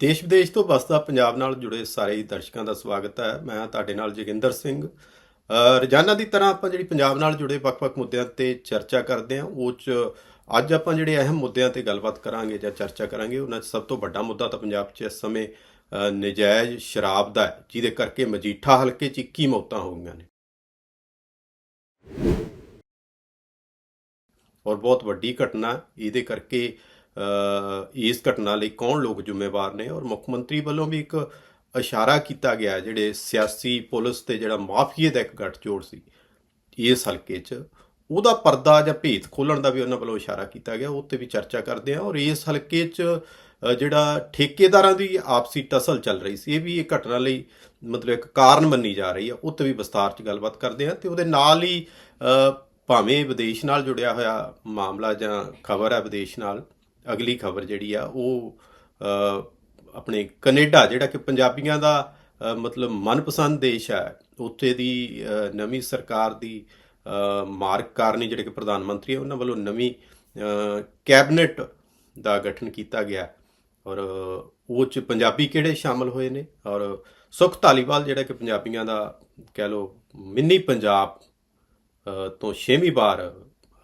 ਦੇਸ਼ ਵਿਦੇਸ਼ ਤੋਂ ਵਸਦਾ ਪੰਜਾਬ ਨਾਲ ਜੁੜੇ ਸਾਰੇ ਦਰਸ਼ਕਾਂ ਦਾ ਸਵਾਗਤ ਹੈ। ਮੈਂ ਤੁਹਾਡੇ ਨਾਲ ਜੋਗਿੰਦਰ ਸਿੰਘ। ਰੋਜ਼ਾਨਾ ਦੀ ਤਰ੍ਹਾਂ ਆਪਾਂ ਜਿਹੜੀ ਪੰਜਾਬ ਨਾਲ ਜੁੜੇ ਵੱਖ-ਵੱਖ ਮੁੱਦਿਆਂ ਤੇ ਚਰਚਾ ਕਰਦੇ ਹਾਂ, ਉਹ ਚ ਅੱਜ ਆਪਾਂ ਜਿਹੜੇ ਅਹਿਮ ਮੁੱਦਿਆਂ ਤੇ ਗੱਲਬਾਤ ਕਰਾਂਗੇ ਜਾਂ ਚਰਚਾ ਕਰਾਂਗੇ, ਉਹਨਾਂ 'ਚ ਸਭ ਤੋਂ ਵੱਡਾ ਮੁੱਦਾ ਤਾਂ ਪੰਜਾਬ 'ਚ ਇਸ ਸਮੇਂ ਨਜਾਇਜ਼ ਸ਼ਰਾਬ ਦਾ ਹੈ, ਜਿਹਦੇ ਕਰਕੇ ਮਜੀਠਾ ਹਲਕੇ 'ਚ 21 ਮੌਤਾਂ ਹੋ ਗਈਆਂ ਨੇ। ਔਰ ਬਹੁਤ ਵੱਡੀ ਘਟਨਾ, ਇਹਦੇ ਕਰਕੇ ਇਸ ਘਟਨਾ ਲਈ ਕੌਣ ਲੋਕ ਜ਼ਿੰਮੇਵਾਰ ਨੇ? ਔਰ ਮੁੱਖ ਮੰਤਰੀ ਵੱਲੋਂ ਵੀ ਇੱਕ ਇਸ਼ਾਰਾ ਕੀਤਾ ਗਿਆ ਜਿਹੜੇ ਸਿਆਸੀ ਪੁਲਿਸ ਤੇ ਜਿਹੜਾ ਮਾਫੀਏ ਦਾ ਇੱਕ ਗੱਠਜੋੜ ਸੀ, ਇਸ ਹਲਕੇ 'ਚ। ਉਹਦਾ ਪਰਦਾ ਜਾਂ ਭੇਤ ਖੋਲਣ ਦਾ ਵੀ ਉਹਨਾਂ ਵੱਲੋਂ ਇਸ਼ਾਰਾ ਕੀਤਾ ਗਿਆ, ਉਹ ਤੇ ਵੀ ਚਰਚਾ ਕਰਦੇ ਹਾਂ। ਔਰ ਇਸ ਹਲਕੇ 'ਚ ਜਿਹੜਾ ਠੇਕੇਦਾਰਾਂ ਦੀ ਆਪਸੀ ਟਸਲ ਚੱਲ ਰਹੀ ਸੀ, ਇਹ ਵੀ ਇਹ ਘਟਨਾ ਲਈ ਮਤਲਬ ਇੱਕ ਕਾਰਨ ਮੰਨੀ ਜਾ ਰਹੀ ਹੈ, ਉਹ ਤੇ ਵੀ ਵਿਸਤਾਰ 'ਚ ਗੱਲਬਾਤ ਕਰਦੇ ਹਾਂ। ਤੇ ਉਹਦੇ ਨਾਲ ਹੀ ਭਾਵੇਂ ਵਿਦੇਸ਼ ਨਾਲ ਜੁੜਿਆ ਹੋਇਆ ਮਾਮਲਾ ਜਾਂ ਖਬਰ ਹੈ ਵਿਦੇਸ਼ ਨਾਲ ਅਗਲੀ ਖਬਰ ਜਿਹੜੀ ਆ ਉਹ ਆਪਣੇ ਕੈਨੇਡਾ, ਜਿਹੜਾ ਕਿ ਪੰਜਾਬੀਆਂ ਦਾ ਮਤਲਬ ਮਨਪਸੰਦ ਦੇਸ਼ ਹੈ, ਉੱਥੇ ਦੀ ਨਵੀਂ ਸਰਕਾਰ ਦੀ ਮਾਰਕ ਮਾਰਗ ਕਾਰਨੀ ਜਿਹੜੇ ਕਿ ਪ੍ਰਧਾਨ ਮੰਤਰੀ ਹੈ ਉਹਨਾਂ ਵੱਲੋਂ ਨਵੀਂ ਕੈਬਨਿਟ ਦਾ ਗਠਨ ਕੀਤਾ ਗਿਆ। ਔਰ ਉਹ ਚ ਪੰਜਾਬੀ ਕਿਹੜੇ ਸ਼ਾਮਲ ਹੋਏ ਨੇ? ਔਰ, ਸੁਖ ਧਾਲੀਵਾਲ ਜਿਹੜਾ ਕਿ ਪੰਜਾਬੀਆਂ ਦਾ, ਕਹਿ ਲਓ, ਮਿੰਨੀ ਪੰਜਾਬ ਤੋਂ ਛੇਵੀਂ ਵਾਰ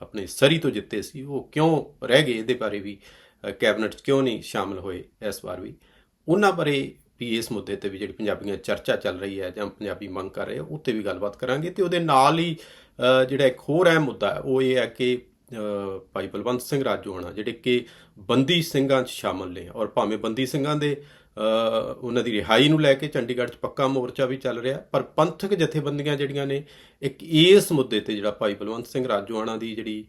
ਆਪਣੇ ਸਰੀ ਤੋਂ ਜਿੱਤੇ ਸੀ, ਉਹ ਕਿਉਂ ਰਹਿ ਗਏ? ਇਹਦੇ ਬਾਰੇ ਵੀ ਕੈਬਨਿਟ 'ਚ ਕਿਉਂ ਨਹੀਂ ਸ਼ਾਮਲ ਹੋਏ ਇਸ ਵਾਰ ਵੀ? ਉਹਨਾਂ ਬਾਰੇ ਵੀ ਇਸ ਮੁੱਦੇ ਤੇ ਵੀ ਜਿਹੜੀ ਪੰਜਾਬੀਆਂ ਚਰਚਾ ਚੱਲ ਰਹੀ ਹੈ ਜਾਂ ਪੰਜਾਬੀ ਮੰਗ ਕਰ ਰਹੇ ਆ, ਉੱਤੇ ਵੀ ਗੱਲਬਾਤ ਕਰਾਂਗੇ ਤੇ ਉਹਦੇ ਨਾਲ ਹੀ ਜਿਹੜਾ ਇੱਕ ਹੋਰ ਅਹਿਮ ਮੁੱਦਾ ਹੈ, ਉਹ ਇਹ ਹੈ ਕਿ ਭਾਈ ਬਲਵੰਤ ਸਿੰਘ ਰਾਜੋਆਣਾ, ਜਿਹੜੇ ਕਿ ਬੰਦੀ ਸਿੰਘਾਂ 'ਚ ਸ਼ਾਮਲ ਨੇ ਔਰ ਭਾਵੇਂ ਬੰਦੀ ਸਿੰਘਾਂ ਦੇ ਉਹਨਾਂ ਦੀ ਰਿਹਾਈ ਨੂੰ ਲੈ ਕੇ ਚੰਡੀਗੜ੍ਹ 'ਚ ਪੱਕਾ ਮੋਰਚਾ ਵੀ ਚੱਲ ਰਿਹਾ। ਪਰ ਪੰਥਕ ਜਥੇਬੰਦੀਆਂ ਜਿਹੜੀਆਂ ਨੇ, ਇੱਕ ਇਸ ਮੁੱਦੇ ਤੇ ਜਿਹੜਾ ਭਾਈ ਬਲਵੰਤ ਸਿੰਘ ਰਾਜੋਆਣਾ ਦੀ ਜਿਹੜੀ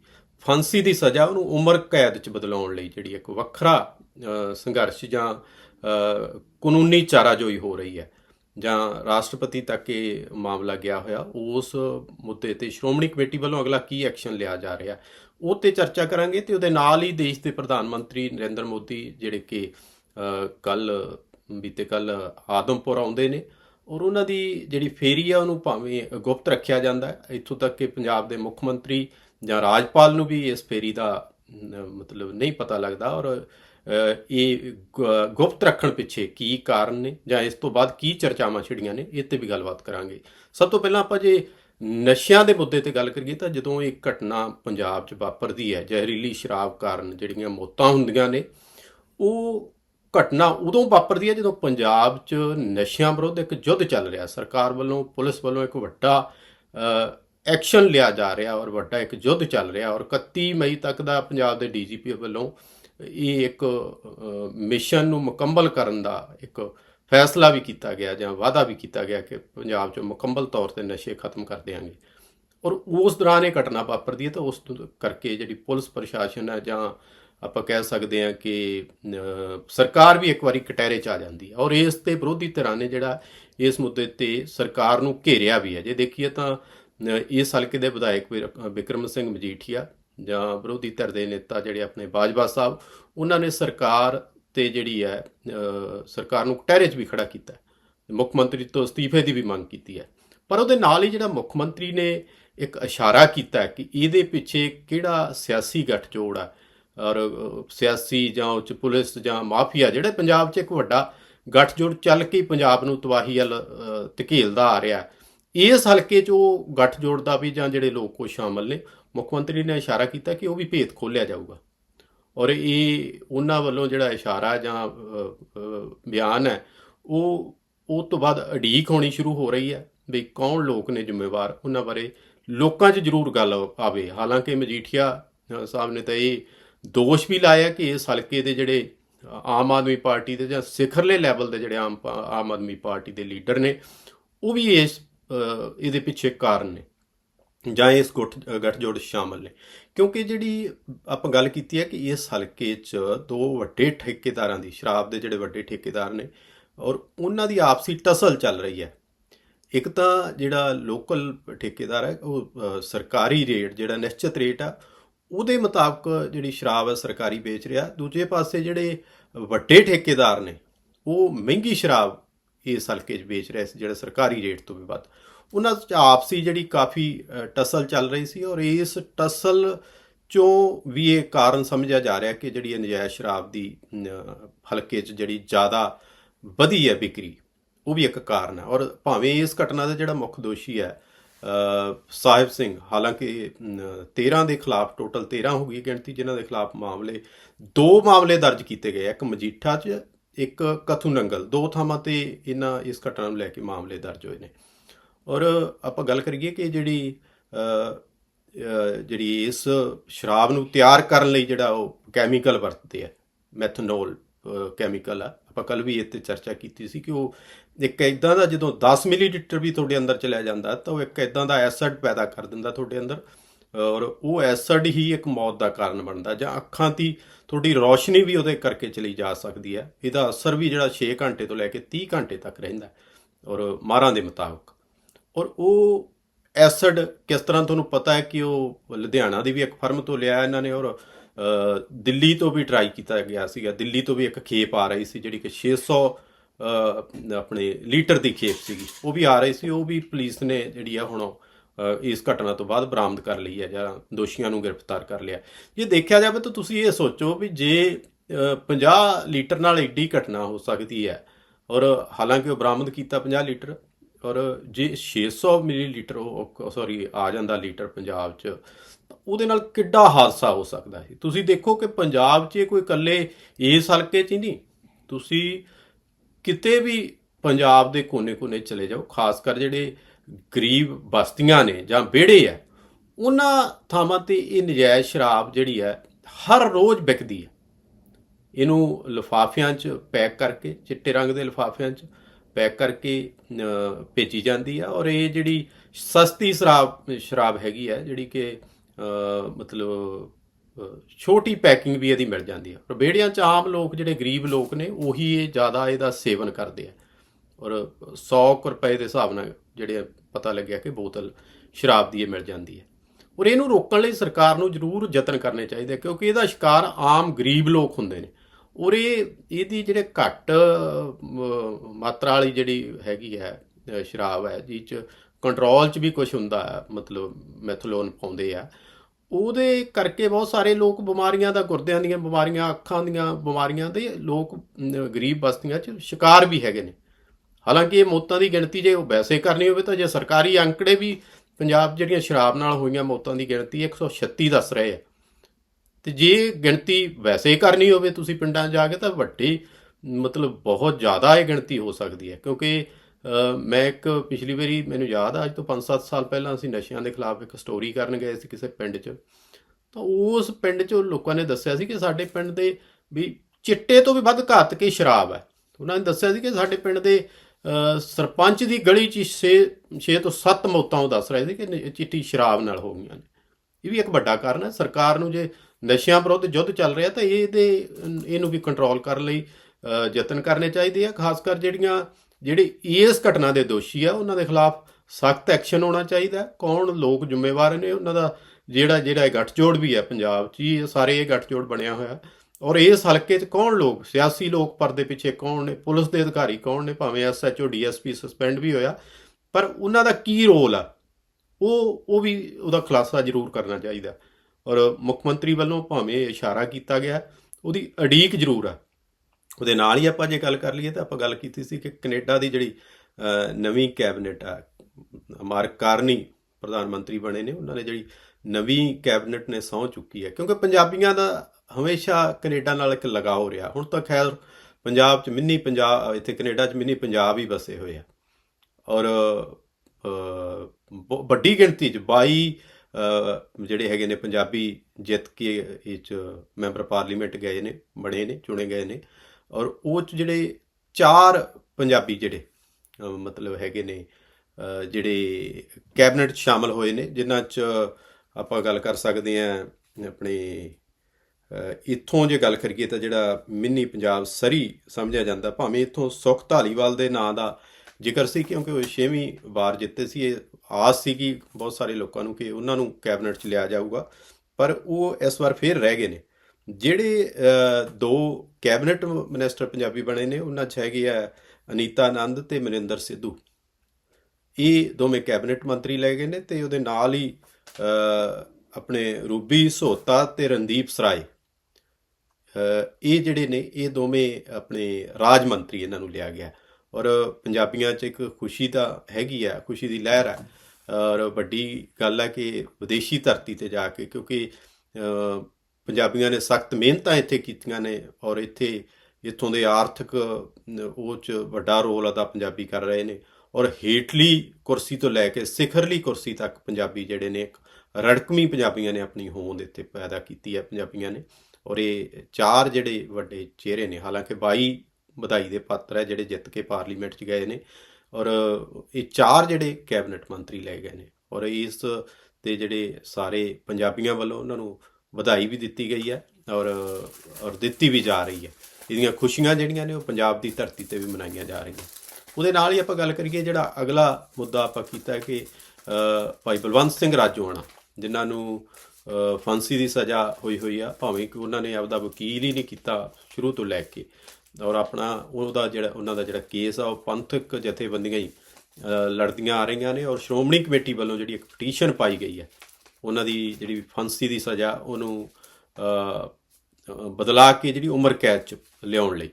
ਫਾਂਸੀ ਦੀ ਸਜ਼ਾ, ਉਹਨੂੰ ਉਮਰ ਕੈਦ 'ਚ ਬਦਲਾਉਣ ਲਈ ਜਿਹੜੀ ਇੱਕ ਵੱਖਰਾ ਸੰਘਰਸ਼ ਜਾਂ ਕਾਨੂੰਨੀ ਚਾਰਾਜੋਈ ਹੋ ਰਹੀ ਹੈ, ਜਾਂ ਰਾਸ਼ਟਰਪਤੀ ਤੱਕ ਇਹ ਮਾਮਲਾ ਗਿਆ ਹੋਇਆ, ਉਸ ਮੁੱਦੇ ਤੇ ਸ਼੍ਰੋਮਣੀ ਕਮੇਟੀ ਵੱਲੋਂ ਅਗਲਾ ਕੀ ਐਕਸ਼ਨ ਲਿਆ ਜਾ ਰਿਹਾ, ਉਹ ਤੇ ਚਰਚਾ ਕਰਾਂਗੇ ਤੇ ਉਹਦੇ ਨਾਲ ਹੀ ਦੇਸ਼ ਦੇ ਪ੍ਰਧਾਨ ਮੰਤਰੀ ਨਰਿੰਦਰ ਮੋਦੀ, ਜਿਹੜੇ ਕਿ ਕੱਲ ਬੀਤੇ ਕੱਲ ਆਦਮਪੁਰ ਆਉਂਦੇ ਨੇ ਔਰ ਉਹਨਾਂ ਦੀ ਜਿਹੜੀ ਫੇਰੀ ਆ ਉਹਨੂੰ ਭਾਵੇਂ ਗੁਪਤ ਰੱਖਿਆ ਜਾਂਦਾ ਹੈ। ਇੱਥੋਂ ਤੱਕ ਕਿ ਪੰਜਾਬ ਦੇ ਮੁੱਖ ਮੰਤਰੀ ਜਾਂ ਰਾਜਪਾਲ ਨੂੰ ਵੀ ਇਸ ਫੇਰੀ ਦਾ ਮਤਲਬ ਨਹੀਂ ਪਤਾ ਲੱਗਦਾ ਔਰ ਇਹ ਗੁਪਤ ਰੱਖਣ ਪਿੱਛੇ ਕੀ ਕਾਰਨ ਨੇ ਜਾਂ ਇਸ ਤੋਂ ਬਾਅਦ ਕੀ ਚਰਚਾਵਾਂ ਛਿੜੀਆਂ ਨੇ, ਇਹ ਤੇ ਵੀ ਗੱਲਬਾਤ ਕਰਾਂਗੇ। ਸਭ ਤੋਂ ਪਹਿਲਾਂ ਆਪਾਂ ਜੇ ਨਸ਼ਿਆਂ ਦੇ ਮੁੱਦੇ ਤੇ ਗੱਲ ਕਰੀਏ ਤਾਂ ਜਦੋਂ ਇਹ ਘਟਨਾ ਪੰਜਾਬ 'ਚ ਵਾਪਰਦੀ ਹੈ, ਜ਼ਹਿਰੀਲੀ ਸ਼ਰਾਬ ਕਾਰਨ ਜਿਹੜੀਆਂ ਮੌਤਾਂ ਹੁੰਦੀਆਂ ਨੇ, ਉਹ ਘਟਨਾ ਉਦੋਂ ਵਾਪਰਦੀ ਹੈ ਜਦੋਂ ਪੰਜਾਬ 'ਚ ਨਸ਼ਿਆਂ ਵਿਰੁੱਧ ਇੱਕ ਯੁੱਧ ਚੱਲ ਰਿਹਾ। ਸਰਕਾਰ ਵੱਲੋਂ, ਪੁਲਿਸ ਵੱਲੋਂ ਇੱਕ ਵੱਡਾ ਐਕਸ਼ਨ ਲਿਆ ਜਾ ਰਿਹਾ ਔਰ ਵੱਡਾ ਇੱਕ ਯੁੱਧ ਚੱਲ ਰਿਹਾ ਔਰ 31 ਮਈ ਤੱਕ ਦਾ ਪੰਜਾਬ ਦੇ ਡੀਜੀਪੀ ਵੱਲੋਂ ਇਹ ਇੱਕ ਮਿਸ਼ਨ ਨੂੰ ਮੁਕੰਮਲ ਕਰਨ ਦਾ ਇੱਕ ਫੈਸਲਾ ਵੀ ਕੀਤਾ ਗਿਆ ਜਾਂ ਵਾਅਦਾ ਵੀ ਕੀਤਾ ਗਿਆ ਕਿ ਪੰਜਾਬ 'ਚ ਮੁਕੰਮਲ ਤੌਰ ਤੇ ਨਸ਼ੇ ਖਤਮ ਕਰ ਦੇਵਾਂਗੇ ਔਰ ਉਸ ਦੌਰਾਨ ਇਹ ਘਟਨਾ ਵਾਪਰਦੀ ਹੈ ਤਾਂ ਉਸ ਕਰਕੇ ਜਿਹੜੀ ਪੁਲਿਸ ਪ੍ਰਸ਼ਾਸਨ ਹੈ ਜਾਂ ਆਪਾਂ ਕਹਿ ਸਕਦੇ ਹਾਂ ਕਿ ਸਰਕਾਰ ਵੀ ਇੱਕ ਵਾਰੀ ਕਟਹਿਰੇ 'ਚ ਆ ਜਾਂਦੀ ਹੈ। ਔਰ ਇਸ ਤੇ ਵਿਰੋਧੀ ਧਿਰਾਂ ਨੇ ਜਿਹੜਾ ਇਸ ਮੁੱਦੇ ਤੇ ਸਰਕਾਰ ਨੂੰ ਘੇਰਿਆ ਵੀ ਹੈ। ਜੇ ਦੇਖੀਏ ਤਾਂ ਇਸ ਹਲਕੇ ਦੇ ਵਿਧਾਇਕ ਵਿਰ- ਵਿਕਰਮ ਸਿੰਘ ਮਜੀਠੀਆ ਜਾਂ ਵਿਰੋਧੀ ਧਿਰ ਦੇ ਨੇਤਾ ਜਿਹੜੇ ਆਪਣੇ ਬਾਜਵਾ ਸਾਹਿਬ, ਉਹਨਾਂ ਨੇ ਸਰਕਾਰ ਤੇ ਜਿਹੜੀ ਹੈ ਸਰਕਾਰ ਨੂੰ ਕਟਹਿਰੇ 'ਚ ਵੀ ਖੜਾ ਕੀਤਾ ਮੁੱਖ ਮੰਤਰੀ ਤੋਂ ਅਸਤੀਫੇ ਦੀ ਵੀ ਮੰਗ ਕੀਤੀ ਹੈ। ਪਰ ਉਹਦੇ ਨਾਲ ਹੀ ਜਿਹੜਾ ਮੁੱਖ ਮੰਤਰੀ ਨੇ ਇੱਕ ਇਸ਼ਾਰਾ ਕੀਤਾ ਕਿ ਇਹਦੇ ਪਿੱਛੇ ਕਿਹੜਾ ਸਿਆਸੀ ਗੱਠਜੋੜ ਹੈ ਔਰ ਸਿਆਸੀ ਜਾਂ ਉੱਚ ਪੁਲਿਸ ਜਾਂ ਮਾਫੀਆ, ਜਿਹੜੇ ਪੰਜਾਬ 'ਚ ਇੱਕ ਵੱਡਾ ਗੱਠਜੋੜ ਚੱਲ ਕੇ ਪੰਜਾਬ ਨੂੰ ਤਬਾਹੀ ਵੱਲ ਧਕੇਲਦਾ ਆ ਰਿਹਾ ਇਸ ਹਲਕੇ 'ਚ ਉਹ ਗੱਠਜੋੜ ਦਾ ਵੀ ਜਾਂ ਜਿਹੜੇ ਲੋਕ ਉਹ ਸ਼ਾਮਲ ਨੇ, ਮੁੱਖ ਮੰਤਰੀ ਨੇ ਇਸ਼ਾਰਾ ਕੀਤਾ ਕਿ ਉਹ ਵੀ ਭੇਤ ਖੋਲਿਆ ਜਾਊਗਾ। ਔਰ ਇਹ ਉਹਨਾਂ ਵੱਲੋਂ ਜਿਹੜਾ ਇਸ਼ਾਰਾ ਜਾਂ ਬਿਆਨ ਹੈ, ਉਹ ਉਹ ਤੋਂ ਬਾਅਦ ਅਡੀਕ ਹੋਣੀ ਸ਼ੁਰੂ ਹੋ ਰਹੀ ਹੈ ਵੀ ਕੌਣ ਲੋਕ ਨੇ ਜ਼ਿੰਮੇਵਾਰ, ਉਹਨਾਂ ਬਾਰੇ ਲੋਕਾਂ 'ਚ ਜ਼ਰੂਰ ਗੱਲ ਆਵੇ। ਹਾਲਾਂਕਿ ਮਜੀਠੀਆ ਸਾਹਿਬ ਨੇ ਤਾਂ ਇਹ ਦੋਸ਼ ਵੀ ਲਾਇਆ ਕਿ ਇਸ ਹਲਕੇ ਦੇ ਜਿਹੜੇ ਆਮ ਆਦਮੀ ਪਾਰਟੀ ਦੇ ਜਾਂ ਸਿਖਰਲੇ ਲੈਵਲ ਦੇ ਜਿਹੜੇ ਆਮ ਪਾ- ਆਮ ਆਦਮੀ ਪਾਰਟੀ ਦੇ ਲੀਡਰ ਨੇ, ਉਹ ਵੀ ਇਸ ਇਹਦੇ ਪਿੱਛੇ ਕਾਰਨ ਨੇ ਜਾਂ ਇਸ ਗੁੱਠ, ਗੱਠਜੋੜ 'ਚ ਸ਼ਾਮਲ ਨੇ। ਕਿਉਂਕਿ ਜਿਹੜੀ ਆਪਾਂ ਗੱਲ ਕੀਤੀ ਹੈ ਕਿ ਇਸ ਹਲਕੇ 'ਚ ਦੋ ਵੱਡੇ ਠੇਕੇਦਾਰਾਂ ਦੀ, ਸ਼ਰਾਬ ਦੇ ਜਿਹੜੇ ਵੱਡੇ ਠੇਕੇਦਾਰ ਨੇ ਔਰ ਉਹਨਾਂ ਦੀ ਆਪਸੀ ਟਸਲ ਚੱਲ ਰਹੀ ਹੈ। ਇੱਕ ਤਾਂ ਜਿਹੜਾ ਲੋਕਲ ਠੇਕੇਦਾਰ ਹੈ, ਉਹ ਸਰਕਾਰੀ ਰੇਟ ਜਿਹੜਾ ਨਿਸ਼ਚਿਤ ਰੇਟ ਆ ਉਹਦੇ ਮੁਤਾਬਕ ਜਿਹੜੀ ਸ਼ਰਾਬ ਹੈ ਸਰਕਾਰੀ ਵੇਚ ਰਿਹਾ, ਦੂਜੇ ਪਾਸੇ ਜਿਹੜੇ ਵੱਡੇ ਠੇਕੇਦਾਰ ਨੇ, ਉਹ ਮਹਿੰਗੀ ਸ਼ਰਾਬ ਇਸ ਹਲਕੇ 'ਚ ਵੇਚ ਰਿਹਾ ਸੀ, ਜਿਹੜਾ ਸਰਕਾਰੀ ਰੇਟ ਤੋਂ ਵੀ ਵੱਧ। ਉਹਨਾਂ 'ਚ ਆਪਸੀ ਜਿਹੜੀ ਕਾਫੀ ਟਸਲ ਚੱਲ ਰਹੀ ਸੀ ਔਰ ਇਸ ਟਸਲ ਚੋਂ ਵੀ ਇਹ ਕਾਰਨ ਸਮਝਿਆ ਜਾ ਰਿਹਾ ਕਿ ਜਿਹੜੀ ਇਹ ਨਜਾਇਜ਼ ਸ਼ਰਾਬ ਦੀ ਹਲਕੇ 'ਚ ਜਿਹੜੀ ਜ਼ਿਆਦਾ ਵਧੀ ਹੈ ਵਿਕਰੀ, ਉਹ ਵੀ ਇੱਕ ਕਾਰਨ ਹੈ। ਔਰ ਭਾਵੇਂ ਇਸ ਘਟਨਾ ਦਾ ਜਿਹੜਾ ਮੁੱਖ ਦੋਸ਼ੀ ਹੈ ਸਾਹਿਬ ਸਿੰਘ ਹਾਲਾਂਕਿ ਅਮ, 13 ਦੇ ਖਿਲਾਫ ਟੋਟਲ 13 ਹੋ ਗਈ ਗਿਣਤੀ ਜਿਨ੍ਹਾਂ ਦੇ ਖਿਲਾਫ ਮਾਮਲੇ ਦੋ ਮਾਮਲੇ ਦਰਜ ਕੀਤੇ ਗਏ ਇੱਕ ਮਜੀਠਾ 'ਚ ਇੱਕ ਕਥੂ ਨੰਗਲ ਦੋ ਥਾਵਾਂ ਤੇ ਇਹਨਾਂ ਇਸ ਘਟਨਾ ਨੂੰ ਲੈ ਕੇ ਮਾਮਲੇ ਦਰਜ ਹੋਏ ਨੇ। ਔਰ ਆਪਾਂ ਗੱਲ ਕਰੀਏ ਕਿ ਜਿਹੜੀ ਜਿਹੜੀ ਇਸ ਸ਼ਰਾਬ ਨੂੰ ਤਿਆਰ ਕਰਨ ਲਈ ਜਿਹੜਾ ਉਹ ਕੈਮੀਕਲ ਵਰਤਦੇ ਆ ਮੈਥਨੋਲ ਕੈਮੀਕਲ ਆ। ਆਪਾਂ ਕੱਲ ਵੀ ਇਹ ਤੇ ਚਰਚਾ ਕੀਤੀ ਸੀ ਕਿ ਉਹ ਇੱਕ ਇਦਾਂ ਦਾ ਜਦੋਂ 10 ਮਿਲੀਲੀਟਰ ਵੀ ਤੁਹਾਡੇ ਅੰਦਰ ਚਲਿਆ ਜਾਂਦਾ, ਤਾਂ ਉਹ ਇੱਕ ਇਦਾਂ ਦਾ ਐਸਿਡ ਪੈਦਾ ਕਰ ਦਿੰਦਾ ਤੁਹਾਡੇ ਅੰਦਰ, ਔਰ ਉਹ ਐਸਿਡ ਹੀ ਇੱਕ ਮੌਤ ਦਾ ਕਾਰਨ ਬਣਦਾ, ਜਾਂ ਅੱਖਾਂ ਦੀ ਤੁਹਾਡੀ ਰੋਸ਼ਨੀ ਵੀ ਉਹਦੇ ਕਰਕੇ ਚਲੀ ਜਾ ਸਕਦੀ ਹੈ। ਇਹਦਾ ਅਸਰ ਵੀ ਜਿਹੜਾ 6 ਘੰਟੇ ਤੋਂ ਲੈ ਕੇ 30 ਘੰਟੇ ਤੱਕ ਰਹਿੰਦਾ ਔਰ ਮਾਰਾਂ ਦੇ ਮੁਤਾਬਕ। ਔਰ ਉਹ ਐਸਿਡ ਕਿਸ ਤਰ੍ਹਾਂ ਤੁਹਾਨੂੰ ਪਤਾ ਹੈ ਕਿ ਉਹ ਲੁਧਿਆਣਾ ਦੀ ਵੀ ਇੱਕ ਫਰਮ ਤੋਂ ਲਿਆ ਇਹਨਾਂ ਨੇ, ਔਰ ਦਿੱਲੀ ਤੋਂ ਵੀ ਟਰਾਈ ਕੀਤਾ ਗਿਆ ਸੀਗਾ। ਦਿੱਲੀ ਤੋਂ ਵੀ ਇੱਕ ਖੇਪ ਆ ਰਹੀ ਸੀ ਜਿਹੜੀ ਕਿ 600 ਅ, ਆਪਣੇ ਲੀਟਰ ਦੀ ਖੇਪ ਸੀਗੀ। ਉਹ ਵੀ ਆ ਰਹੀ ਸੀ ਉਹ ਵੀ ਪੁਲਿਸ ਨੇ ਜਿਹੜੀ ਆ ਹੁਣ ਇਸ ਘਟਨਾ ਤੋਂ ਬਾਅਦ ਬਰਾਮਦ ਕਰ ਲਈ ਹੈ ਜਾਂ ਦੋਸ਼ੀਆਂ ਨੂੰ ਗ੍ਰਿਫਤਾਰ ਕਰ ਲਿਆ। ਜੇ ਦੇਖਿਆ ਜਾਵੇ ਤਾਂ ਤੁਸੀਂ ਇਹ ਸੋਚੋ ਵੀ ਜੇ ਅ, 50 ਲੀਟਰ ਨਾਲ ਐਡੀ ਘਟਨਾ ਹੋ ਸਕਦੀ ਹੈ ਔਰ ਹਾਲਾਂਕਿ ਉਹ ਬਰਾਮਦ ਕੀਤਾ 50 ਲੀਟਰ ਔਰ ਜੇ 600 ਮਿਲੀਲੀਟਰ ਉਹ ਸੌਰੀ ਆ ਜਾਂਦਾ ਲੀਟਰ ਪੰਜਾਬ 'ਚ ਉਹਦੇ ਨਾਲ ਕਿੱਡਾ ਹਾਦਸਾ ਹੋ ਸਕਦਾ ਹੈ ਤੁਸੀਂ ਦੇਖੋ ਕਿ ਪੰਜਾਬ 'ਚ ਇਹ ਕੋਈ ਇਕੱਲੇ ਇਸ ਹਲਕੇ 'ਚ ਹੀ ਨਹੀਂ। ਤੁਸੀਂ ਕਿਤੇ ਵੀ ਪੰਜਾਬ ਦੇ ਕੋਨੇ-ਕੋਨੇ ਚਲੇ ਜਾਓ, ਖਾਸ ਕਰ ਜਿਹੜੇ ਗਰੀਬ ਬਸਤੀਆਂ ਨੇ ਜਾਂ ਵਿਹੜੇ ਆ, ਉਹਨਾਂ ਥਾਵਾਂ ਤੇ ਇਹ ਨਜਾਇਜ਼ ਸ਼ਰਾਬ ਜਿਹੜੀ ਹੈ, ਹਰ ਰੋਜ਼ ਵਿਕਦੀ ਹੈ। ਇਹਨੂੰ ਲਿਫਾਫਿਆਂ 'ਚ ਪੈਕ ਕਰਕੇ, ਚਿੱਟੇ ਰੰਗ ਦੇ ਲਿਫਾਫਿਆਂ 'ਚ ਪੈਕ ਕਰਕੇ ਭੇਜੀ ਜਾਂਦੀ ਆ ਔਰ ਇਹ ਜਿਹੜੀ ਸਸਤੀ ਸ਼ਰਾਬ ਸ਼ਰਾਬ ਹੈਗੀ ਹੈ, ਜਿਹੜੀ ਕਿ ਮਤਲਬ ਛੋਟੀ ਪੈਕਿੰਗ ਵੀ ਇਹਦੀ ਮਿਲ ਜਾਂਦੀ ਆ। ਪਰ ਬੇੜਿਆਂ 'ਚ ਆਮ ਲੋਕ ਜਿਹੜੇ ਗਰੀਬ ਲੋਕ ਨੇ, ਉਹੀ ਇਹ ਜ਼ਿਆਦਾ ਇਹਦਾ ਸੇਵਨ ਕਰਦੇ ਆ। ਔਰ 100 ਕੁ ਰੁਪਏ ਦੇ ਹਿਸਾਬ ਨਾਲ ਜਿਹੜੇ ਪਤਾ ਲੱਗਿਆ ਕਿ ਬੋਤਲ ਸ਼ਰਾਬ ਦੀ ਇਹ ਮਿਲ ਜਾਂਦੀ ਹੈ ਔਰ ਇਹਨੂੰ ਰੋਕਣ ਲਈ ਸਰਕਾਰ ਨੂੰ ਜ਼ਰੂਰ ਯਤਨ ਕਰਨੇ ਚਾਹੀਦੇ ਕਿਉਂਕਿ ਇਹਦਾ ਸ਼ਿਕਾਰ ਆਮ ਗਰੀਬ ਲੋਕ ਹੁੰਦੇ ਨੇ। ਔਰ ਇਹ, ਇਹਦੀ ਜਿਹੜੇ ਘੱਟ ਮਾਤਰਾ ਵਾਲੀ ਜਿਹੜੀ ਹੈਗੀ ਹੈ ਸ਼ਰਾਬ ਹੈ, ਜਿਹ ਚ ਕੰਟਰੋਲ ਚ ਵੀ ਕੁਝ ਹੁੰਦਾ ਹੈ ਮਤਲਬ ਮੈਥਲੋਨ ਪਾਉਂਦੇ ਆ। ਉਹਦੇ ਕਰਕੇ ਬਹੁਤ ਸਾਰੇ ਲੋਕ ਬਿਮਾਰੀਆਂ ਦਾ, ਗੁਰਦਿਆਂ ਦੀਆਂ ਬਿਮਾਰੀਆਂ, ਅੱਖਾਂ ਦੀਆਂ ਬਿਮਾਰੀਆਂ ਦੇ ਲੋਕ ਗਰੀਬ ਬਸਤੀਆਂ 'ਚ ਸ਼ਿਕਾਰ ਵੀ ਹੈਗੇ ਨੇ। ਹਾਲਾਂਕਿ ਇਹ ਮੌਤਾਂ ਦੀ ਗਿਣਤੀ ਜੇ ਉਹ ਵੈਸੇ ਕਰਨੀ ਹੋਵੇ ਤਾਂ ਜੇ ਸਰਕਾਰੀ ਅੰਕੜੇ ਵੀ ਪੰਜਾਬ ਜਿਹੜੀਆਂ ਸ਼ਰਾਬ ਨਾਲ ਹੋਈਆਂ ਮੌਤਾਂ ਦੀ ਗਿਣਤੀ 136 ਦੱਸ ਰਹੇ ਆ। ਤੇ ਜੇ ਗਿਣਤੀ ਵੈਸੇ ਕਰਨੀ ਹੋਵੇ ਤੁਸੀਂ ਪਿੰਡਾਂ 'ਚ ਜਾ ਕੇ ਤਾਂ ਵੱਡੀ, ਮਤਲਬ ਬਹੁਤ ਜ਼ਿਆਦਾ ਇਹ ਗਿਣਤੀ ਹੋ ਸਕਦੀ ਹੈ ਕਿਉਂਕਿ ਮੈਂ ਇੱਕ ਪਿਛਲੀ ਵਾਰੀ, ਮੈਨੂੰ ਯਾਦ ਆ, ਅੱਜ ਤੋਂ 5-7 ਸਾਲ ਪਹਿਲਾਂ ਅਸੀਂ ਨਸ਼ਿਆਂ ਦੇ ਖਿਲਾਫ ਇੱਕ ਸਟੋਰੀ ਕਰਨ ਗਏ ਸੀ ਕਿਸੇ ਪਿੰਡ 'ਚ। ਤਾਂ ਉਸ ਪਿੰਡ 'ਚ ਲੋਕਾਂ ਨੇ ਦੱਸਿਆ ਸੀ ਕਿ ਸਾਡੇ ਪਿੰਡ ਦੇ ਵੀ ਚਿੱਟੇ ਤੋਂ ਵੀ ਵੱਧ ਘਾਤਕ ਹੀ ਸ਼ਰਾਬ ਹੈ। ਉਹਨਾਂ ਨੇ ਦੱਸਿਆ ਸੀ ਕਿ ਸਾਡੇ ਪਿੰਡ ਦੇ ਸਰਪੰਚ ਦੀ ਗਲੀ 'ਚ 6 6 ਤੋਂ 7 ਮੌਤਾਂ ਉਹ ਦੱਸ ਰਹੇ ਸੀ ਕਿ ਨ- ਚਿੱਟੀ ਸ਼ਰਾਬ ਨਾਲ ਹੋ ਗਈਆਂ ਨੇ। ਇਹ ਵੀ ਇੱਕ ਵੱਡਾ ਕਾਰਨ ਹੈ। ਸਰਕਾਰ ਨੂੰ ਜੇ ਨਸ਼ਿਆਂ ਵਿਰੁੱਧ ਯੁੱਧ ਚੱਲ ਰਿਹਾ ਤਾਂ ਇਹਦੇ, ਇਹਨੂੰ ਵੀ ਕੰਟਰੋਲ ਕਰਨ ਲਈ ਯਤਨ ਕਰਨੇ ਚਾਹੀਦੇ ਆ, ਖਾਸ ਕਰ ਜਿਹੜੀਆਂ ਜਿਹੜੇ ਇਸ ਘਟਨਾ ਦੇ ਦੋਸ਼ੀ ਆ, ਉਹਨਾਂ ਦੇ ਖਿਲਾਫ ਸਖਤ ਐਕਸ਼ਨ ਹੋਣਾ ਚਾਹੀਦਾ ਕੌਣ ਲੋਕ ਜ਼ਿੰਮੇਵਾਰ ਨੇ, ਉਹਨਾਂ ਦਾ ਜਿਹੜਾ ਜਿਹੜਾ ਇਹ ਗੱਠਜੋੜ ਵੀ ਹੈ ਪੰਜਾਬ 'ਚ ਹੀ ਇਹ ਸਾਰੇ ਇਹ ਗੱਠਜੋੜ ਬਣਿਆ ਹੋਇਆ। ਔਰ ਇਸ ਹਲਕੇ 'ਚ ਕੌਣ ਲੋਕ, ਸਿਆਸੀ ਲੋਕ ਪਰਦੇ ਪਿੱਛੇ ਕੌਣ ਨੇ, ਪੁਲਿਸ ਦੇ ਅਧਿਕਾਰੀ ਕੌਣ ਨੇ, ਭਾਵੇਂ ਐਸਐਚਓ ਡੀਐਸਪੀ ਸਸਪੈਂਡ ਵੀ ਹੋਇਆ। ਪਰ ਉਹਨਾਂ ਦਾ ਕੀ ਰੋਲ ਆ, ਉਹ ਉਹ ਵੀ ਉਹਦਾ ਖੁਲਾਸਾ ਜ਼ਰੂਰ ਕਰਨਾ ਚਾਹੀਦਾ। ਔਰ ਮੁੱਖ ਮੰਤਰੀ ਵੱਲੋਂ ਭਾਵੇਂ ਇਸ਼ਾਰਾ ਕੀਤਾ ਗਿਆ, ਉਹਦੀ ਅਡੀਕ ਜ਼ਰੂਰ ਆ। ਉਹਦੇ ਨਾਲ ਹੀ ਆਪਾਂ ਜੇ ਗੱਲ ਕਰ ਲਈਏ ਤਾਂ ਆਪਾਂ ਗੱਲ ਕੀਤੀ ਸੀ ਕਿ ਕੈਨੇਡਾ ਦੀ ਜਿਹੜੀ ਨਵੀਂ ਕੈਬਨਿਟ ਆ ਮਾਰਕ ਕਾਰਨੀ ਪ੍ਰਧਾਨ ਮੰਤਰੀ ਬਣੇ ਨੇ, ਉਹਨਾਂ ਨੇ ਜਿਹੜੀ ਨਵੀਂ ਕੈਬਨਿਟ ਨੇ ਸਹੁੰ ਚੁੱਕੀ ਹੈ। ਕਿਉਂਕਿ ਪੰਜਾਬੀਆਂ ਦਾ ਹਮੇਸ਼ਾ ਕੈਨੇਡਾ ਨਾਲ ਇੱਕ ਲਗਾਓ ਰਿਹਾ। ਹੁਣ ਤਾਂ ਖੈਰ ਪੰਜਾਬ 'ਚ ਮਿੰਨੀ ਪੰਜਾਬ, ਇੱਥੇ ਕੈਨੇਡਾ 'ਚ ਮਿੰਨੀ ਪੰਜਾਬ ਹੀ ਵਸੇ ਹੋਏ ਆ। ਔਰ ਬ- ਵੱਡੀ ਗਿਣਤੀ 'ਚ 22 ਜਿਹੜੇ ਹੈਗੇ ਨੇ ਪੰਜਾਬੀ ਜਿੱਤ ਕੇ ਇਹ 'ਚ ਮੈਂਬਰ ਪਾਰਲੀਮੈਂਟ ਗਏ ਨੇ, ਬਣੇ ਨੇ, ਚੁਣੇ ਗਏ ਨੇ। ਔਰ ਉਹ 'ਚ ਜਿਹੜੇ ਚਾਰ ਪੰਜਾਬੀ ਜਿਹੜੇ ਮਤਲਬ ਹੈਗੇ ਨੇ ਜਿਹੜੇ ਕੈਬਨਿਟ 'ਚ ਸ਼ਾਮਲ ਹੋਏ ਨੇ, ਜਿਨ੍ਹਾਂ 'ਚ ਆਪਾਂ ਗੱਲ ਕਰ ਸਕਦੇ ਹਾਂ ਆਪਣੇ ਇੱਥੋਂ ਜੇ ਗੱਲ ਕਰੀਏ ਤਾਂ ਜਿਹੜਾ ਮਿੰਨੀ ਪੰਜਾਬ ਸਰੀ ਸਮਝਿਆ ਜਾਂਦਾ, ਭਾਵੇਂ ਇੱਥੋਂ ਸੁਖ ਧਾਲੀਵਾਲ ਦੇ ਨਾਂ ਦਾ ਜ਼ਿਕਰ ਸੀ, ਕਿਉਂਕਿ ਉਹ ਛੇਵੀਂ ਵਾਰ ਜਿੱਤੇ ਸੀ, ਇਹ ਆਸ ਸੀ ਕਿ ਬਹੁਤ ਸਾਰੇ ਲੋਕਾਂ ਨੂੰ ਕਿ ਉਹਨਾਂ ਨੂੰ ਕੈਬਨਿਟ 'ਚ ਲਿਆ ਜਾਊਗਾ, ਪਰ ਉਹ ਇਸ ਵਾਰ ਫੇਰ ਰਹਿ ਗਏ ਨੇ। ਜਿਹੜੇ ਦੋ ਕੈਬਨਿਟ ਮਿਨਿਸਟਰ ਪੰਜਾਬੀ ਬਣੇ ਨੇ, ਉਹਨਾਂ 'ਚ ਹੈਗੇ ਆ ਅਨੀਤਾ ਆਨੰਦ ਤੇ ਮਨਿੰਦਰ ਸਿੱਧੂ। ਇਹ ਦੋਵੇਂ ਕੈਬਨਿਟ ਮੰਤਰੀ ਲੈ ਗਏ ਨੇ ਤੇ ਉਹਦੇ ਨਾਲ ਹੀ ਆਪਣੇ ਰੂਬੀ ਸੋਤਾ ਤੇ ਰਣਦੀਪ ਸਰਾਏ। ਇਹ ਜਿਹੜੇ ਨੇ, ਇਹ ਦੋਵੇਂ ਆਪਣੇ ਰਾਜ ਮੰਤਰੀ ਇਹਨਾਂ ਨੂੰ ਲਿਆ ਗਿਆ। ਔਰ ਪੰਜਾਬੀਆਂ 'ਚ ਇੱਕ ਖੁਸ਼ੀ ਤਾਂ ਹੈਗੀ ਆ, ਖੁਸ਼ੀ ਦੀ ਲਹਿਰ ਹੈ ਔਰ ਵੱਡੀ ਗੱਲ ਹੈ ਕਿ ਵਿਦੇਸ਼ੀ ਧਰਤੀ ਤੇ ਜਾ ਕੇ, ਕਿਉਂਕਿ ਪੰਜਾਬੀਆਂ ਨੇ ਸਖਤ ਮਿਹਨਤਾਂ ਇੱਥੇ ਕੀਤੀਆਂ ਨੇ ਔਰ ਇੱਥੇ ਇੱਥੋਂ ਦੇ ਆਰਥਿਕ ਉਹ 'ਚ ਵੱਡਾ ਰੋਲ ਅਦਾ ਪੰਜਾਬੀ ਕਰ ਰਹੇ ਨੇ ਔਰ ਹੇਠਲੀ ਕੁਰਸੀ ਤੋਂ ਲੈ ਕੇ ਸਿਖਰਲੀ ਕੁਰਸੀ ਤੱਕ ਪੰਜਾਬੀ ਜਿਹੜੇ ਨੇ ਰੜਕਮੀ ਪੰਜਾਬੀਆਂ ਨੇ ਆਪਣੀ ਹੋਂਦ ਇੱਥੇ ਪੈਦਾ ਕੀਤੀ ਹੈ ਪੰਜਾਬੀਆਂ ਨੇ ਔਰ ਇਹ ਚਾਰ ਜਿਹੜੇ ਵੱਡੇ ਚਿਹਰੇ ਨੇ, ਹਾਲਾਂਕਿ 22 ਵਧਾਈ ਦੇ ਪਾਤਰ ਹੈ ਜਿਹੜੇ ਜਿੱਤ ਕੇ ਪਾਰਲੀਮੈਂਟ 'ਚ ਗਏ ਨੇ ਔਰ ਇਹ ਚਾਰ ਜਿਹੜੇ ਕੈਬਨਿਟ ਮੰਤਰੀ ਲੈ ਗਏ ਨੇ ਔਰ ਇਸ ਤੇ ਜਿਹੜੇ ਸਾਰੇ ਪੰਜਾਬੀਆਂ ਵੱਲੋਂ ਉਹਨਾਂ ਨੂੰ ਵਧਾਈ ਵੀ ਦਿੱਤੀ ਗਈ ਹੈ ਔਰ ਔਰ ਦਿੱਤੀ ਵੀ ਜਾ ਰਹੀ ਹੈ। ਇਹਦੀਆਂ ਖੁਸ਼ੀਆਂ ਜਿਹੜੀਆਂ ਨੇ ਉਹ ਪੰਜਾਬ ਦੀ ਧਰਤੀ ਤੇ ਵੀ ਮਨਾਈਆਂ ਜਾ ਰਹੀਆਂ। ਉਹਦੇ ਨਾਲ ਹੀ ਆਪਾਂ ਗੱਲ ਕਰੀਏ ਜਿਹੜਾ ਅਗਲਾ ਮੁੱਦਾ ਆਪਾਂ ਕੀਤਾ ਕਿ ਭਾਈ ਬਲਵੰਤ ਸਿੰਘ ਰਾਜੋਆਣਾ, ਜਿਨ੍ਹਾਂ ਨੂੰ ਫਾਂਸੀ ਦੀ ਸਜ਼ਾ ਹੋਈ ਹੋਈ ਆ, ਭਾਵੇਂ ਕਿ ਉਹਨਾਂ ਨੇ ਆਪਦਾ ਵਕੀਲ ਹੀ ਨਹੀਂ ਕੀਤਾ ਸ਼ੁਰੂ ਤੋਂ ਲੈ ਕੇ, ਔਰ ਆਪਣਾ ਉਹਦਾ ਜਿਹੜਾ, ਉਹਨਾਂ ਦਾ ਜਿਹੜਾ ਕੇਸ ਆ, ਉਹ ਪੰਥਕ ਜਥੇਬੰਦੀਆਂ ਹੀ ਲੜਦੀਆਂ ਆ ਰਹੀਆਂ ਨੇ ਔਰ ਸ਼੍ਰੋਮਣੀ ਕਮੇਟੀ ਵੱਲੋਂ ਜਿਹੜੀ ਇੱਕ ਪਟੀਸ਼ਨ ਪਾਈ ਗਈ ਹੈ ਉਹਨਾਂ ਦੀ ਜਿਹੜੀ ਫਾਂਸੀ ਦੀ ਸਜ਼ਾ ਉਹਨੂੰ ਬਦਲਾ ਕੇ ਜਿਹੜੀ ਉਮਰ ਕੈਦ ਚ ਲਿਆਉਣ ਲਈ।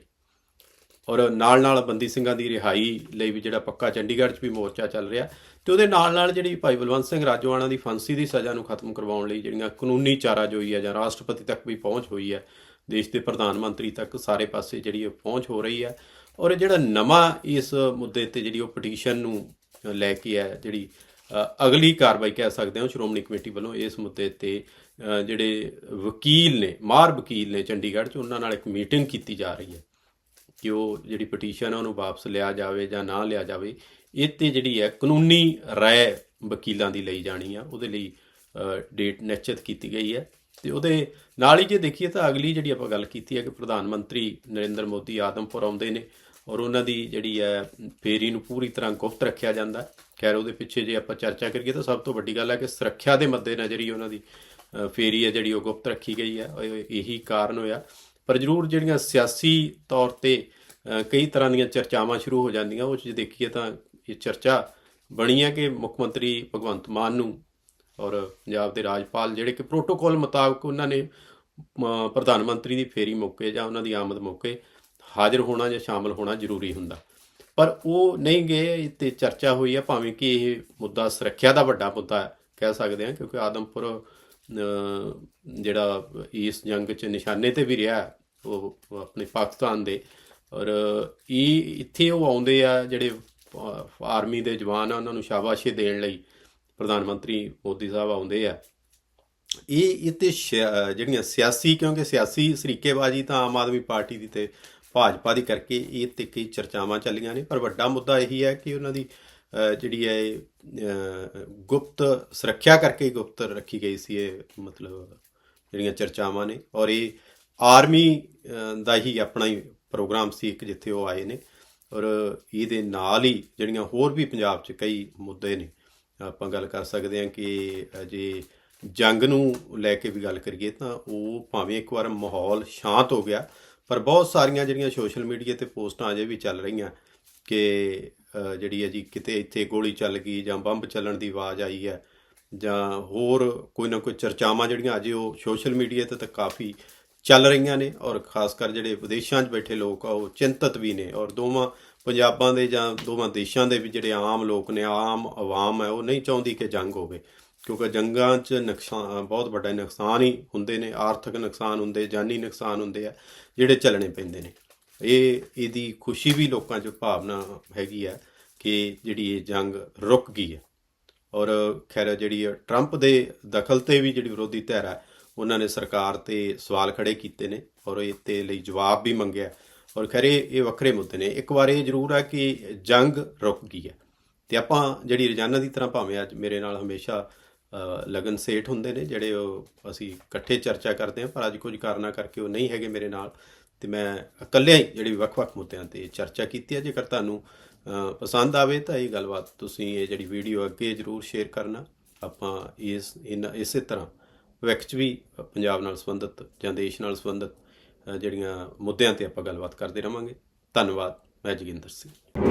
ਔਰ ਨਾਲ ਨਾਲ ਬੰਦੀ ਸਿੰਘਾਂ ਦੀ ਰਿਹਾਈ ਲਈ ਵੀ ਜਿਹੜਾ ਪੱਕਾ ਚੰਡੀਗੜ੍ਹ 'ਚ ਵੀ ਮੋਰਚਾ ਚੱਲ ਰਿਹਾ ਤੇ ਉਹਦੇ ਨਾਲ ਨਾਲ ਜਿਹੜੀ ਭਾਈ ਬਲਵੰਤ ਸਿੰਘ ਰਾਜੋਆਣਾ ਦੀ ਫਾਂਸੀ ਦੀ ਸਜ਼ਾ ਨੂੰ ਖਤਮ ਕਰਵਾਉਣ ਲਈ ਜਿਹੜੀਆਂ ਕਾਨੂੰਨੀ ਚਾਰਾ ਚਾਰਾਜੋਈ ਹੈ ਜਾਂ ਰਾਸ਼ਟਰਪਤੀ ਤੱਕ ਵੀ ਪਹੁੰਚ ਹੋਈ ਹੈ ਦੇਸ਼ ਦੇ ਪ੍ਰਧਾਨ ਮੰਤਰੀ ਤੱਕ ਸਾਰੇ ਪਾਸੇ ਜਿਹੜੀ ਉਹ ਪਹੁੰਚ ਹੋ ਰਹੀ ਹੈ ਔਰ ਇਹ ਜਿਹੜਾ ਨਵਾਂ ਇਸ ਮੁੱਦੇ ਤੇ ਜਿਹੜੀ ਉਹ ਪਟੀਸ਼ਨ ਨੂੰ ਲੈ ਕੇ ਹੈ ਜਿਹੜੀ ਅਗਲੀ ਕਾਰਵਾਈ ਕਹਿ ਸਕਦੇ ਹਾਂ ਸ਼੍ਰੋਮਣੀ ਕਮੇਟੀ ਵੱਲੋਂ ਇਸ ਮੁੱਦੇ ਤੇ ਜਿਹੜੇ ਵਕੀਲ ਨੇ, ਮਾਰ ਵਕੀਲ ਨੇ ਚੰਡੀਗੜ੍ਹ 'ਚ, ਉਹਨਾਂ ਨਾਲ ਇੱਕ ਮੀਟਿੰਗ ਕੀਤੀ ਜਾ ਰਹੀ ਹੈ ਕਿ ਉਹ ਜਿਹੜੀ ਪਟੀਸ਼ਨ ਹੈ ਉਹਨੂੰ ਵਾਪਸ ਲਿਆ ਜਾਵੇ ਜਾਂ ਨਾ ਲਿਆ ਜਾਵੇ ਇਹ ਤੇ ਜਿਹੜੀ ਹੈ ਕਾਨੂੰਨੀ ਰਾਏ ਵਕੀਲਾਂ ਦੀ ਲਈ ਜਾਣੀ ਆ, ਉਹਦੇ ਲਈ ਡੇਟ ਨਿਸ਼ਚਿਤ ਕੀਤੀ ਗਈ ਹੈ ਤੇ ਉਹਦੇ ਨਾਲ ਹੀ ਜੇ ਦੇਖੀਏ ਤਾਂ ਅਗਲੀ ਜਿਹੜੀ ਆਪਾਂ ਗੱਲ ਕੀਤੀ ਹੈ ਕਿ ਪ੍ਰਧਾਨ ਮੰਤਰੀ ਨਰਿੰਦਰ ਮੋਦੀ ਆਦਮਪੁਰ ਆਉਂਦੇ ਨੇ ਔਰ ਉਹਨਾਂ ਦੀ ਜਿਹੜੀ ਹੈ ਫੇਰੀ ਨੂੰ ਪੂਰੀ ਤਰ੍ਹਾਂ ਗੁਪਤ ਰੱਖਿਆ ਜਾਂਦਾ ਹੈ। ਖੈਰ, ਉਹਦੇ ਪਿੱਛੇ ਜੇ ਆਪਾਂ ਚਰਚਾ ਕਰੀਏ ਤਾਂ ਸਭ ਤੋਂ ਵੱਡੀ ਗੱਲ ਹੈ ਕਿ ਸੁਰੱਖਿਆ ਦੇ ਮੱਦੇ ਮੱਦੇਨਜ਼ਰ ਹੀ ਉਹਨਾਂ ਦੀ ਫੇਰੀ ਹੈ ਜਿਹੜੀ ਉਹ ਗੁਪਤ ਰੱਖੀ ਗਈ ਹੈ ਇਹੀ ਕਾਰਨ ਹੋਇਆ। ਪਰ ਜ਼ਰੂਰ ਜਿਹੜੀਆਂ ਸਿਆਸੀ ਤੌਰ ਤੇ ਕਈ ਤਰ੍ਹਾਂ ਦੀਆਂ ਚਰਚਾਵਾਂ ਸ਼ੁਰੂ ਹੋ ਜਾਂਦੀਆਂ, ਉਹ 'ਚ ਜੇ ਦੇਖੀਏ ਤਾਂ ਇਹ ਚਰਚਾ ਬਣੀ ਹੈ ਕਿ ਮੁੱਖ ਮੰਤਰੀ ਭਗਵੰਤ ਮਾਨ ਨੂੰ ਔਰ ਪੰਜਾਬ ਦੇ ਰਾਜਪਾਲ ਜਿਹੜੇ ਕਿ ਪ੍ਰੋਟੋਕੋਲ ਮੁਤਾਬਕ ਉਹਨਾਂ ਨੇ ਪ੍ਰਧਾਨ ਮੰਤਰੀ ਦੀ ਫੇਰੀ ਮੌਕੇ ਜਾਂ ਉਹਨਾਂ ਦੀ ਆਮਦ ਮੌਕੇ ਹਾਜ਼ਰ ਹੋਣਾ ਜਾਂ ਸ਼ਾਮਲ ਹੋਣਾ ਜ਼ਰੂਰੀ ਹੁੰਦਾ। ਪਰ ਉਹ ਨਹੀਂ ਗਏ ਤੇ ਚਰਚਾ ਹੋਈ ਹੈ ਭਾਵੇਂ ਕਿ ਇਹ ਮੁੱਦਾ ਸੁਰੱਖਿਆ ਦਾ ਵੱਡਾ ਮੁੱਦਾ ਹੈ, ਕਹਿ ਸਕਦੇ ਹਾਂ ਕਿਉਂਕਿ ਆਦਮਪੁਰ ਜਿਹੜਾ ਇਸ ਜੰਗ 'ਚ ਨਿਸ਼ਾਨੇ ਤੇ ਵੀ ਰਿਹਾ ਉਹ ਆਪਣੇ ਪਾਕਿਸਤਾਨ ਦੇ। ਔਰ ਇਹ ਇੱਥੇ ਉਹ ਆਉਂਦੇ ਆ ਜਿਹੜੇ ਆਰਮੀ ਦੇ ਜਵਾਨ ਆ ਉਹਨਾਂ ਨੂੰ ਸ਼ਾਬਾਸ਼ੀ ਦੇਣ ਲਈ ਪ੍ਰਧਾਨ ਮੰਤਰੀ ਮੋਦੀ ਸਾਹਿਬ ਆਉਂਦੇ ਆ। ਇਹ ਇਤੇ ਜਿਹੜੀਆਂ ਸਿਆਸੀ ਕਿਉਂਕਿ ਸਿਆਸੀ ਸਰੀਕੇਬਾਜ਼ੀ ਤਾਂ ਆਮ ਆਦਮੀ ਪਾਰਟੀ ਦੀ ਤੇ ਭਾਜਪਾ ਦੀ ਕਰਕੇ ਇਹ ਤੇ ਕਈ ਚਰਚਾਵਾਂ ਚੱਲੀਆਂ ਨੇ, ਪਰ ਵੱਡਾ ਮੁੱਦਾ ਇਹੀ ਹੈ ਕਿ ਉਹਨਾਂ ਦੀ ਜਿਹੜੀ ਹੈ ਗੁਪਤ ਸੁਰੱਖਿਆ ਕਰਕੇ ਗੁਪਤ ਰੱਖੀ ਗਈ ਸੀ ਇਹ ਮਤਲਬ ਜਿਹੜੀਆਂ ਚਰਚਾਵਾਂ ਨੇ, ਔਰ ਇਹ ਆਰਮੀ ਦਾ ਹੀ ਆਪਣਾ ਹੀ ਪ੍ਰੋਗਰਾਮ ਸੀ ਇੱਕ ਜਿੱਥੇ ਉਹ ਆਏ ਨੇ, ਔਰ ਇਹਦੇ ਨਾਲ ਹੀ ਜਿਹੜੀਆਂ ਹੋਰ ਵੀ ਪੰਜਾਬ 'ਚ ਕਈ ਮੁੱਦੇ ਨੇ, ਆਪਾਂ ਗੱਲ ਕਰ ਸਕਦੇ ਹਾਂ ਕਿ ਜੇ ਜੰਗ ਨੂੰ ਲੈ ਕੇ ਵੀ ਗੱਲ ਕਰੀਏ ਤਾਂ ਉਹ ਭਾਵੇਂ ਇੱਕ ਵਾਰ ਮਾਹੌਲ ਸ਼ਾਂਤ ਹੋ ਗਿਆ ਪਰ ਬਹੁਤ ਸਾਰੀਆਂ ਜਿਹੜੀਆਂ ਸੋਸ਼ਲ ਮੀਡੀਆ ਤੇ ਪੋਸਟਾਂ ਅਜੇ ਵੀ ਚੱਲ ਰਹੀਆਂ ਕਿ ਜਿਹੜੀ ਹੈ ਜੀ ਕਿਤੇ ਇੱਥੇ ਗੋਲੀ ਚੱਲ ਗਈ ਜਾਂ ਬੰਬ ਚੱਲਣ ਦੀ ਆਵਾਜ਼ ਆਈ ਹੈ ਜਾਂ ਹੋਰ ਕੋਈ ਨਾ ਕੋਈ ਚਰਚਾਵਾਂ ਜਿਹੜੀਆਂ ਅਜੇ ਉਹ ਸੋਸ਼ਲ ਮੀਡੀਆ ਤੇ ਤਾਂ ਕਾਫੀ ਚੱਲ ਰਹੀਆਂ ਨੇ ਔਰ ਖਾਸ ਕਰ ਜਿਹੜੇ ਵਿਦੇਸ਼ਾਂ 'ਚ ਬੈਠੇ ਲੋਕ ਆ, ਉਹ ਚਿੰਤਤ ਵੀ ਨੇ ਔਰ ਦੋਵਾਂ ਪੰਜਾਬਾਂ ਦੇ ਜਾਂ ਦੋਵਾਂ ਦੇਸ਼ਾਂ ਦੇ ਵੀ ਜਿਹੜੇ ਆਮ ਲੋਕ ਨੇ, ਆਮ ਆਵਾਮ ਹੈ, ਉਹ ਨਹੀਂ ਚਾਹੁੰਦੀ ਕਿ ਜੰਗ ਹੋਵੇ। ਕਿਉਂਕਿ ਜੰਗਾਂ 'ਚ ਨੁਕਸਾਨ, ਬਹੁਤ ਵੱਡਾ ਨੁਕਸਾਨ ਹੀ ਹੁੰਦੇ ਨੇ, ਆਰਥਿਕ ਨੁਕਸਾਨ ਹੁੰਦੇ, ਜਾਨੀ ਨੁਕਸਾਨ ਹੁੰਦੇ ਆ, ਜਿਹੜੇ ਚੱਲਣੇ ਪੈਂਦੇ ਨੇ। ਇਹ, ਇਹਦੀ ਖੁਸ਼ੀ ਵੀ ਲੋਕਾਂ 'ਚ ਭਾਵਨਾ ਹੈਗੀ ਹੈ ਕਿ ਜਿਹੜੀ ਇਹ ਜੰਗ ਰੁਕ ਗਈ ਹੈ ਔਰ ਖੈਰ, ਜਿਹੜੀ ਟਰੰਪ ਦੇ ਦਖਲ ਤੇ ਵੀ ਜਿਹੜੀ ਵਿਰੋਧੀ ਧਿਰ ਹੈ ਉਹਨਾਂ ਨੇ ਸਰਕਾਰ ਤੇ ਸਵਾਲ ਖੜੇ ਕੀਤੇ ਨੇ ਔਰ ਇਹ ਤੇ ਲਈ ਜਵਾਬ ਵੀ ਮੰਗਿਆ। ਔਰ ਖੈਰ, ਇਹ ਵੱਖਰੇ ਮੁੱਦੇ ਨੇ। ਇੱਕ ਵਾਰ ਇਹ ਜ਼ਰੂਰ ਹੈ ਕਿ ਜੰਗ ਰੁਕ ਗਈ ਹੈ ਤੇ ਆਪਾਂ ਜਿਹੜੀ ਰੋਜ਼ਾਨਾ ਦੀ ਤਰ੍ਹਾਂ ਭਾਵੇਂ ਅੱਜ ਮੇਰੇ ਨਾਲ ਹਮੇਸ਼ਾ ਲਗਨ ਸੇਠ ਹੁੰਦੇ ਨੇ ਜਿਹੜੇ ਉਹ ਅਸੀਂ ਇਕੱਠੇ ਚਰਚਾ ਕਰਦੇ ਹਾਂ, ਪਰ ਅੱਜ ਕੁਝ ਕਾਰਨਾਂ ਕਰਕੇ ਉਹ ਨਹੀਂ ਹੈਗੇ ਮੇਰੇ ਨਾਲ ਤੇ ਮੈਂ ਇਕੱਲਿਆਂ ਹੀ ਜਿਹੜੀ ਵੱਖ-ਵੱਖ ਮੁੱਦਿਆਂ ਤੇ ਚਰਚਾ ਕੀਤੀ ਹੈ। ਜੇਕਰ ਤੁਹਾਨੂੰ ਪਸੰਦ ਆਵੇ ਤਾਂ ਇਹ ਗੱਲਬਾਤ ਤੁਸੀਂ ਇਹ ਜਿਹੜੀ ਵੀਡੀਓ ਅੱਗੇ ਜਰੂਰ ਸ਼ੇਅਰ ਕਰਨਾ। ਆਪਾਂ ਇਸ ਇਨ- ਇਸੇ ਤਰ੍ਹਾਂ ਭਵਿੱਖ 'ਚ ਵੀ ਪੰਜਾਬ ਨਾਲ ਸੰਬੰਧਿਤ ਜਾਂ ਦੇਸ਼ ਨਾਲ ਸੰਬੰਧਿਤ ਜਿਹੜੀਆਂ ਮੁੱਦਿਆਂ ਤੇ ਆਪਾਂ ਗੱਲਬਾਤ ਕਰਦੇ ਰਵਾਂਗੇ। ਧੰਨਵਾਦ, ਮੈਂ ਜੋਗਿੰਦਰ ਸਿੰਘ।